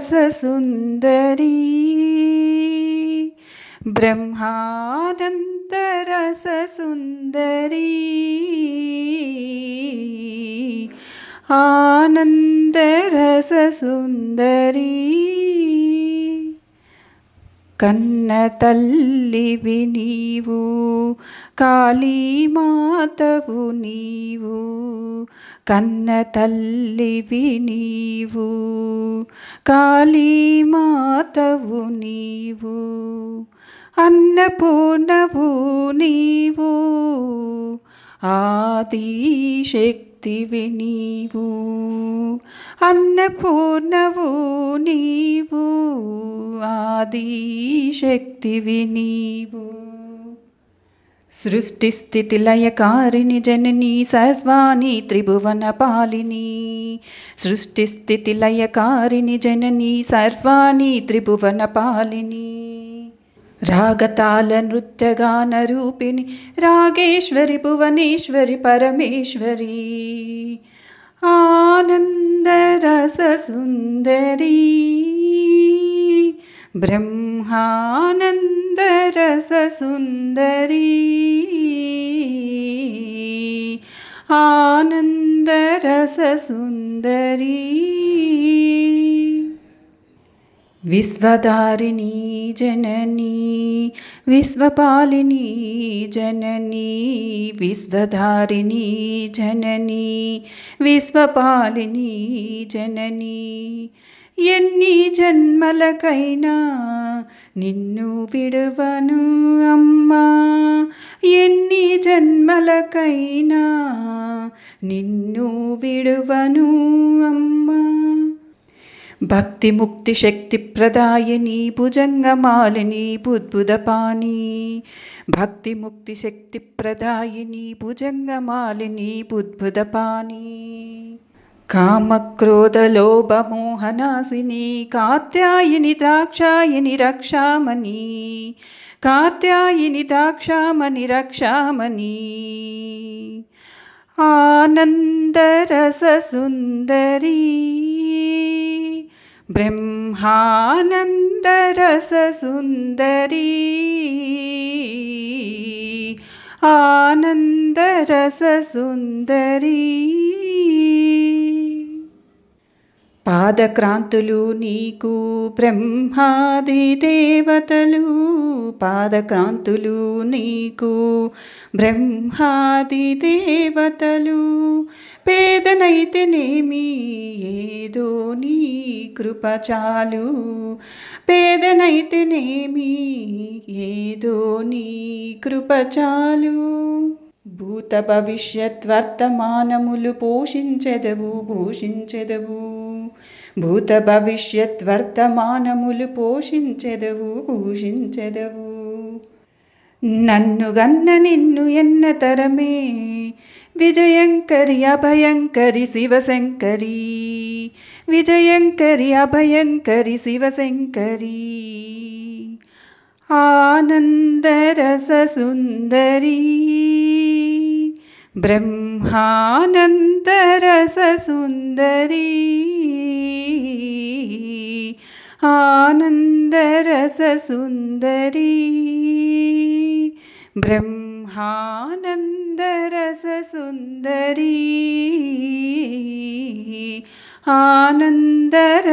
रससुन्दरी। सुन्दरि ब्रह्मानन्दरसुन्दरि आनन्दरस सुन्दरि कन्नतल्लिविनीवु काली मातवनीवु कन्नतल्लिविनीवु కాళీమాతవు నీవు అన్నపూర్ణవు నీవు ఆదిశక్తివి నీవు అన్నపూర్ణవు నీవు ఆదిశక్తివి నీవు सृष्टिस्थितिलयकारिणि जननी सर्वाणि त्रिभुवनपालिनी सृष्टिस्थितिलयकारिणि जननी सर्वाणि त्रिभुवनपालिनी रागतालनृत्यगानरूपिणि रागेश्वरि भुवनेश्वरि परमेश्वरी आनन्दरससुन्दरी ब्रह्मा రూపిణి రాగేశ్వరి భువనేశ్వరి పరమేశ్వరి ఆనందరససుందరీ బ్రహ్మానందరససుందరీ ఆనందరససుందరీ విశ్వధారిణీ జననీ విశ్వపాలిని జననీ విశ్వధారిణీ జననీ విశ్వపాలిని జననీ ఎన్ని జన్మలకైనా నిన్ను విడవను అమ్మా ఎన్ని జన్మలకైనా నిన్ను విడవను అమ్మా. భక్తి ముక్తి శక్తి ప్రదాయని భుజంగమాలిని బుద్బుదపాణి భక్తి ముక్తి శక్తి ప్రదాయని భుజంగమాలిని బుద్బుదపాణి कामक्रोधलोभमोहनाशिनी कात्यायिनि द्राक्षायिनि रक्षामणि कात्यायिनि द्राक्षामणि रक्षामणि। आनन्दरससुन्दरी ब्रह्मानन्दरससुन्दरी। आनन्दरससुन्दरी। పాదక్రాంతులు నీకు బ్రహ్మాది దేవతలు. పాదక్రాంతులు నీకు బ్రహ్మాది దేవతలు. పేదనైతేనేమి? ఏదో నీ కృపచాలు పేదనైతేనేమి? ఏదో నీ కృపచాలు భూత భవిష్యత్ వర్తమానములు పోషించెదవు. భూషించెదవు భూత భవిష్యత్ వర్తమానములు పోషించెదవు. భూషించెదవు నన్ను గన్న నిన్ను ఎన్న తరమే విజయంకరి అభయంకరి శివశంకరి. విజయంకరి అభయంకరి శివశంకరి. ఆనందరససుందరీ. ब्रह्मानन्दरससुन्दरी। आनन्दरससुन्दरी। ब्रह्मानन्दरससुन्दरी। आनन्दरससुन्दरी।